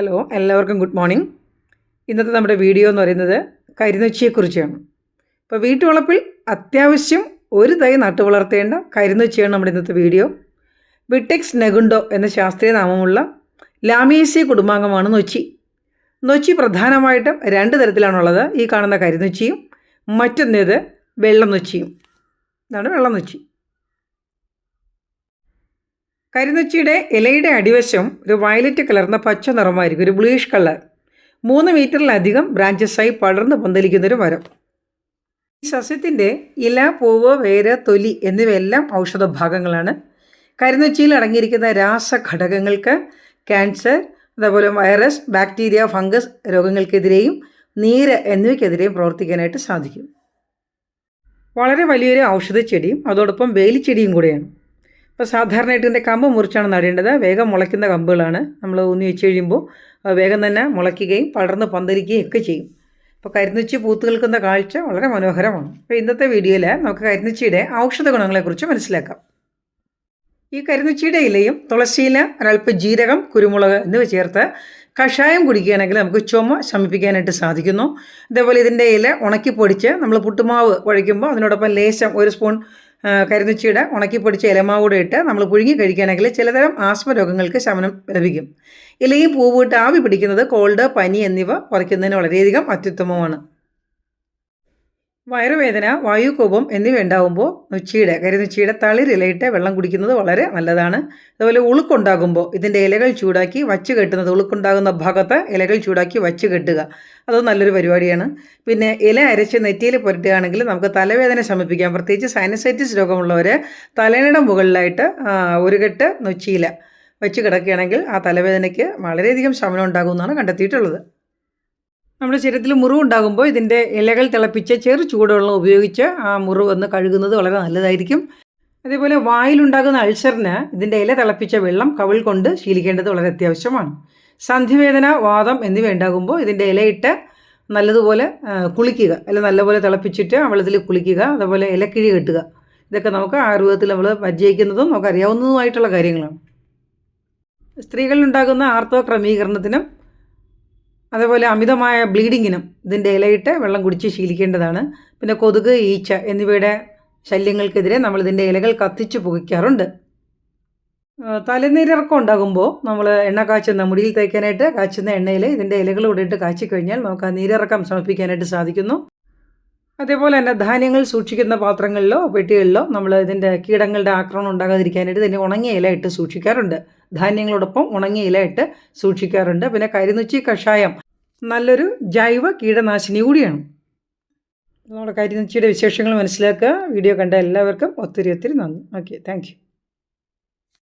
Hello എല്ലാവർക്കും good morning ഇന്നത്തെ നമ്മുടെ വീഡിയോ എന്ന് പറയുന്നത് കരിനൊച്ചിയെക്കുറിച്ചാണ്. ഇപ്പോൾ വീട്ടുവളപ്പിൽ അത്യാവശ്യം ഒരു തൈ നട്ടു വളർത്തേണ്ട കരിനൊച്ചിയാണ് നമ്മുടെ ഇന്നത്തെ വീഡിയോ വിട്ടെക്സ് നെഗുണ്ടോ എന്ന ശാസ്ത്രീയ നാമമുള്ള ലാമിയേസി കുടുംബാംഗമാണ് നൊച്ചി. നൊച്ചി പ്രധാനമായിട്ടും രണ്ട് തരത്തിലാണുള്ളത്. ഈ കാണുന്ന കരിനൊച്ചിയും മറ്റൊന്നേത് വെള്ളം നൊച്ചിയും. ഇതാണ് വെള്ളം നൊച്ചി. കരിനൊച്ചിയുടെ ഇലയുടെ അടിവശം ഒരു വയലറ്റ് കലർന്ന പച്ച നിറമായിരിക്കും ഒരു ബ്ലൂയിഷ് കളർ മൂന്ന് മീറ്ററിലധികം ബ്രാഞ്ചസായി പടർന്ന് പന്തലിക്കുന്നൊരു മരം. ഈ സസ്യത്തിന്റെ ഇല പൂവ് വേര് തൊലി എന്നിവയെല്ലാം ഔഷധ ഭാഗങ്ങളാണ് കരിനൊച്ചിയിൽ അടങ്ങിയിരിക്കുന്ന രാസഘടകങ്ങൾക്ക് ക്യാൻസർ അതേപോലെ വൈറസ് ബാക്ടീരിയ ഫംഗസ് രോഗങ്ങൾക്കെതിരെയും നീര് എന്നിവയ്ക്കെതിരെയും പ്രവർത്തിക്കാനായിട്ട് സാധിക്കും. വളരെ വലിയൊരു ഔഷധച്ചെടിയും അതോടൊപ്പം വേലിച്ചെടിയും കൂടെയാണ്. ഇപ്പോൾ സാധാരണയായിട്ട് ഇതിന്റെ കമ്പ് മുറിച്ചാണ് നടേണ്ടത്. വേഗം മുളയ്ക്കുന്ന കമ്പുകളാണ് നമ്മൾ ഊന്നി വെച്ച് കഴിയുമ്പോൾ വേഗം തന്നെ മുളയ്ക്കുകയും പടർന്ന് പന്തലിക്കുകയും ഒക്കെ ചെയ്യും. അപ്പോൾ കരിന്നുച്ചി പൂത്ത് നിൽക്കുന്ന കാഴ്ച വളരെ മനോഹരമാണ്. അപ്പോൾ ഇന്നത്തെ വീഡിയോയിൽ നമുക്ക് കരിന്നുച്ചിയുടെ ഔഷധ ഗുണങ്ങളെക്കുറിച്ച് മനസ്സിലാക്കാം. ഈ കരിന്നുച്ചിയുടെ ഇലയും തുളസിയില ഒരൽപ്പം ജീരകം കുരുമുളക് എന്നിവ ചേർത്ത് കഷായം കുടിക്കുകയാണെങ്കിൽ നമുക്ക് ചുമ ശമിപ്പിക്കാനായിട്ട് സാധിക്കുന്നു. അതേപോലെ ഇതിന്റെ ഇല ഉണക്കി പൊടിച്ച് നമ്മൾ പുട്ടുമാവ് കുഴയ്ക്കുമ്പോൾ അതിനോടൊപ്പം ലേശം ഒരു സ്പൂൺ കരിന്നുച്ചിയുടെ ഉണക്കിപ്പൊടിച്ച ഇലമാവൂടെ ഇലമാവ് ഇട്ട് നമ്മൾ പുഴുങ്ങി കഴിക്കുകയാണെങ്കിൽ ചിലതരം ആസ്മ രോഗങ്ങൾക്ക് ശമനം ലഭിക്കും. ഇലയും പൂവിട്ട് ആവി പിടിക്കുന്നത് കോൾഡ് പനി എന്നിവ കുറയ്ക്കുന്നതിന് വളരെയധികം അത്യുത്തമമാണ്. വയറുവേദന വായുകോപം എന്നിവ ഉണ്ടാകുമ്പോൾ നുച്ചിയുടെ കരിനുച്ചിയുടെ തളിരിലയിട്ട് വെള്ളം കുടിക്കുന്നത് വളരെ നല്ലതാണ്. അതുപോലെ ഉളുക്കുണ്ടാകുമ്പോൾ ഇതിന്റെ ഇലകൾ ചൂടാക്കി വച്ച് കെട്ടുന്നത് ഉളുക്കുണ്ടാകുന്ന ഭാഗത്ത് ഇലകൾ ചൂടാക്കി വച്ച് കെട്ടുക. അത് നല്ലൊരു പരിപാടിയാണ്. പിന്നെ ഇല അരച്ച് നെറ്റിയിൽ പുരട്ടുകയാണെങ്കിൽ നമുക്ക് തലവേദന ശമിപ്പിക്കാം. പ്രത്യേകിച്ച് സൈനസൈറ്റിസ് രോഗമുള്ളവർ തലേനയുടെ മുകളിലായിട്ട് ഒരു കെട്ട് നുച്ചിയില വെച്ച് കിടക്കുകയാണെങ്കിൽ ആ തലവേദനയ്ക്ക് വളരെയധികം ശമനം ഉണ്ടാകുമെന്നാണ് കണ്ടെത്തിയിട്ടുള്ളത്. നമ്മുടെ ശരീരത്തിൽ മുറിവുണ്ടാകുമ്പോൾ ഇതിന്റെ ഇലകൾ തിളപ്പിച്ച് ചെറു ചൂടുവെള്ളം ഉപയോഗിച്ച് ആ മുറിവ് ഒന്ന് കഴുകുന്നത് വളരെ നല്ലതായിരിക്കും. അതേപോലെ വായിലുണ്ടാകുന്ന അൾസറിന് ഇതിന്റെ ഇല തിളപ്പിച്ച വെള്ളം കവിൾ കൊണ്ട് ശീലിക്കേണ്ടത് വളരെ അത്യാവശ്യമാണ്. സന്ധിവേദന വാദം എന്നിവ ഉണ്ടാകുമ്പോൾ ഇതിന്റെ ഇലയിട്ട് നല്ലതുപോലെ കുളിക്കുക. ഇല നല്ലപോലെ തിളപ്പിച്ചിട്ട് ആ വെള്ളത്തിൽ കുളിക്കുക അതേപോലെ ഇലക്കിഴി കെട്ടുക. ഇതൊക്കെ നമുക്ക് ആയുർവേദത്തിൽ നമ്മൾ പരിചയിക്കുന്നതും നമുക്ക് അറിയാവുന്നതുമായിട്ടുള്ള കാര്യങ്ങളാണ് സ്ത്രീകളിലുണ്ടാകുന്ന ആർത്തവ ക്രമീകരണത്തിനും അതേപോലെ അമിതമായ ബ്ലീഡിങ്ങിനും ഇതിന്റെ ഇലയിട്ട് വെള്ളം കുടിച്ച് ശീലിക്കേണ്ടതാണ്. പിന്നെ കൊതുക് ഈച്ച എന്നിവയുടെ ശല്യങ്ങൾക്കെതിരെ നമ്മൾ ഇതിന്റെ ഇലകൾ കത്തിച്ച് പുകയ്ക്കാറുണ്ട്. തലനീരിറക്കം ഉണ്ടാകുമ്പോൾ നമ്മൾ എണ്ണ കാച്ചുന്ന മുടിയിൽ തേക്കാനായിട്ട് കാച്ചുന്ന എണ്ണയിൽ ഇതിന്റെ ഇലകൾ ഇട്ട് കാച്ചി കഴിഞ്ഞാൽ നമുക്ക് ആ നീരിറക്കം സമർപ്പിക്കാനായിട്ട് സാധിക്കുന്നു. അതേപോലെ തന്നെ ധാന്യങ്ങൾ സൂക്ഷിക്കുന്ന പാത്രങ്ങളിലോ പെട്ടികളിലോ നമ്മൾ ഇതിന്റെ കീടങ്ങളുടെ ആക്രമണം ഉണ്ടാകാതിരിക്കാനായിട്ട് ഇതിന്റെ ഉണങ്ങിയ ഇല ഇട്ട് സൂക്ഷിക്കാറുണ്ട്. ധാന്യങ്ങളോടൊപ്പം ഉണങ്ങിയ ഇലയിട്ട് സൂക്ഷിക്കാറുണ്ട്. പിന്നെ കരിനുച്ചി കഷായം നല്ലൊരു ജൈവ കീടനാശിനി കൂടിയാണ്. നമ്മുടെ കരിനുച്ചിയുടെ വിശേഷങ്ങൾ മനസ്സിലാക്കുക. വീഡിയോ കണ്ട എല്ലാവർക്കും ഒത്തിരി ഒത്തിരി നന്ദി. Okay thank